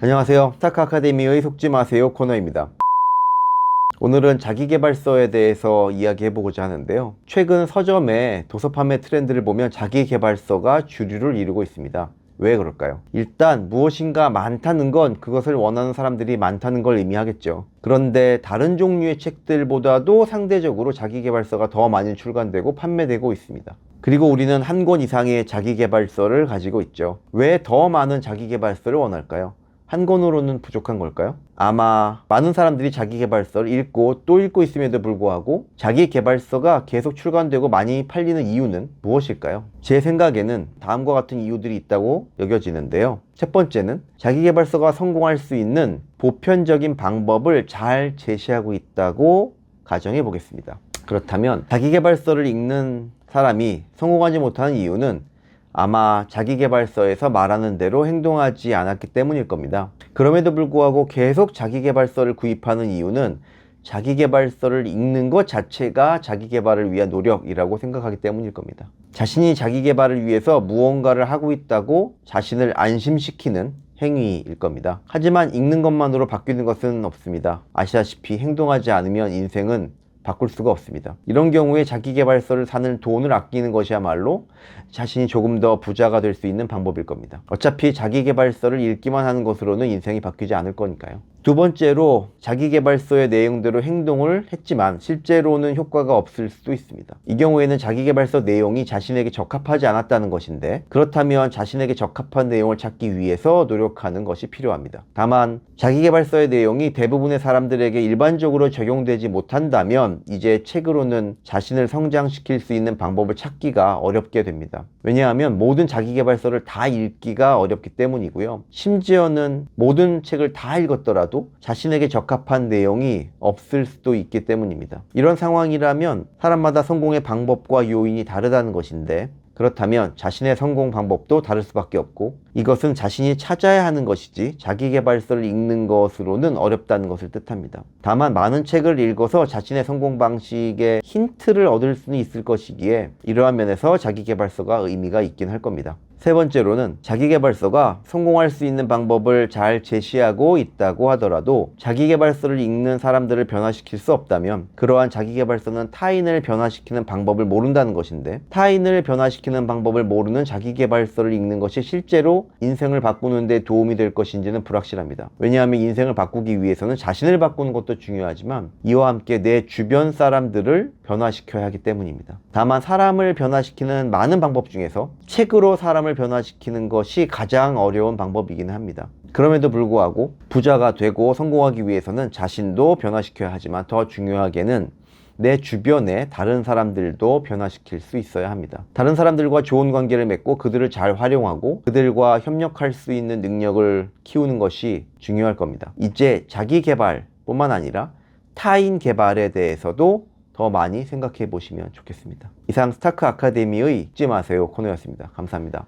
안녕하세요. 스타크 아카데미의 속지 마세요 코너입니다. 오늘은 자기계발서에 대해서 이야기해보고자 하는데요. 최근 서점의 도서 판매 트렌드를 보면 자기계발서가 주류를 이루고 있습니다. 왜 그럴까요? 일단 무엇인가 많다는 건 그것을 원하는 사람들이 많다는 걸 의미하겠죠. 그런데 다른 종류의 책들보다도 상대적으로 자기계발서가 더 많이 출간되고 판매되고 있습니다. 그리고 우리는 한 권 이상의 자기계발서를 가지고 있죠. 왜 더 많은 자기계발서를 원할까요? 한 권으로는 부족한 걸까요? 아마 많은 사람들이 자기계발서를 읽고 또 읽고 있음에도 불구하고 자기계발서가 계속 출간되고 많이 팔리는 이유는 무엇일까요? 제 생각에는 다음과 같은 이유들이 있다고 여겨지는데요. 첫 번째는 자기계발서가 성공할 수 있는 보편적인 방법을 잘 제시하고 있다고 가정해 보겠습니다. 그렇다면 자기계발서를 읽는 사람이 성공하지 못하는 이유는 아마 자기계발서에서 말하는 대로 행동하지 않았기 때문일 겁니다. 그럼에도 불구하고 계속 자기계발서를 구입하는 이유는 자기계발서를 읽는 것 자체가 자기계발을 위한 노력이라고 생각하기 때문일 겁니다. 자신이 자기계발을 위해서 무언가를 하고 있다고 자신을 안심시키는 행위일 겁니다. 하지만 읽는 것만으로 바뀌는 것은 없습니다. 아시다시피 행동하지 않으면 인생은 바꿀 수가 없습니다. 이런 경우에 자기계발서를 사는 돈을 아끼는 것이야말로 자신이 조금 더 부자가 될 수 있는 방법일 겁니다. 어차피 자기계발서를 읽기만 하는 것으로는 인생이 바뀌지 않을 거니까요. 두 번째로 자기계발서의 내용대로 행동을 했지만 실제로는 효과가 없을 수도 있습니다. 이 경우에는 자기계발서 내용이 자신에게 적합하지 않았다는 것인데 그렇다면 자신에게 적합한 내용을 찾기 위해서 노력하는 것이 필요합니다. 다만 자기계발서의 내용이 대부분의 사람들에게 일반적으로 적용되지 못한다면 이제 책으로는 자신을 성장시킬 수 있는 방법을 찾기가 어렵게 됩니다. 왜냐하면 모든 자기계발서를 다 읽기가 어렵기 때문이고요. 심지어는 모든 책을 다 읽었더라도 자신에게 적합한 내용이 없을 수도 있기 때문입니다. 이런 상황이라면 사람마다 성공의 방법과 요인이 다르다는 것인데 그렇다면 자신의 성공 방법도 다를 수밖에 없고 이것은 자신이 찾아야 하는 것이지 자기계발서를 읽는 것으로는 어렵다는 것을 뜻합니다. 다만 많은 책을 읽어서 자신의 성공 방식의 힌트를 얻을 수는 있을 것이기에 이러한 면에서 자기계발서가 의미가 있긴 할 겁니다. 세 번째로는 자기계발서가 성공할 수 있는 방법을 잘 제시하고 있다고 하더라도 자기계발서를 읽는 사람들을 변화시킬 수 없다면 그러한 자기계발서는 타인을 변화시키는 방법을 모른다는 것인데 타인을 변화시키는 방법을 모르는 자기계발서를 읽는 것이 실제로 인생을 바꾸는 데 도움이 될 것인지는 불확실합니다. 왜냐하면 인생을 바꾸기 위해서는 자신을 바꾸는 것도 중요하지만 이와 함께 내 주변 사람들을 변화시켜야 하기 때문입니다. 다만 사람을 변화시키는 많은 방법 중에서 책으로 사람을 변화시키는 것이 가장 어려운 방법이기는 합니다. 그럼에도 불구하고 부자가 되고 성공하기 위해서는 자신도 변화시켜야 하지만 더 중요하게는 내 주변의 다른 사람들도 변화시킬 수 있어야 합니다. 다른 사람들과 좋은 관계를 맺고 그들을 잘 활용하고 그들과 협력할 수 있는 능력을 키우는 것이 중요할 겁니다. 이제 자기 개발뿐만 아니라 타인 개발에 대해서도 더 많이 생각해 보시면 좋겠습니다. 이상 스타크 아카데미의 잊지 마세요 코너였습니다. 감사합니다.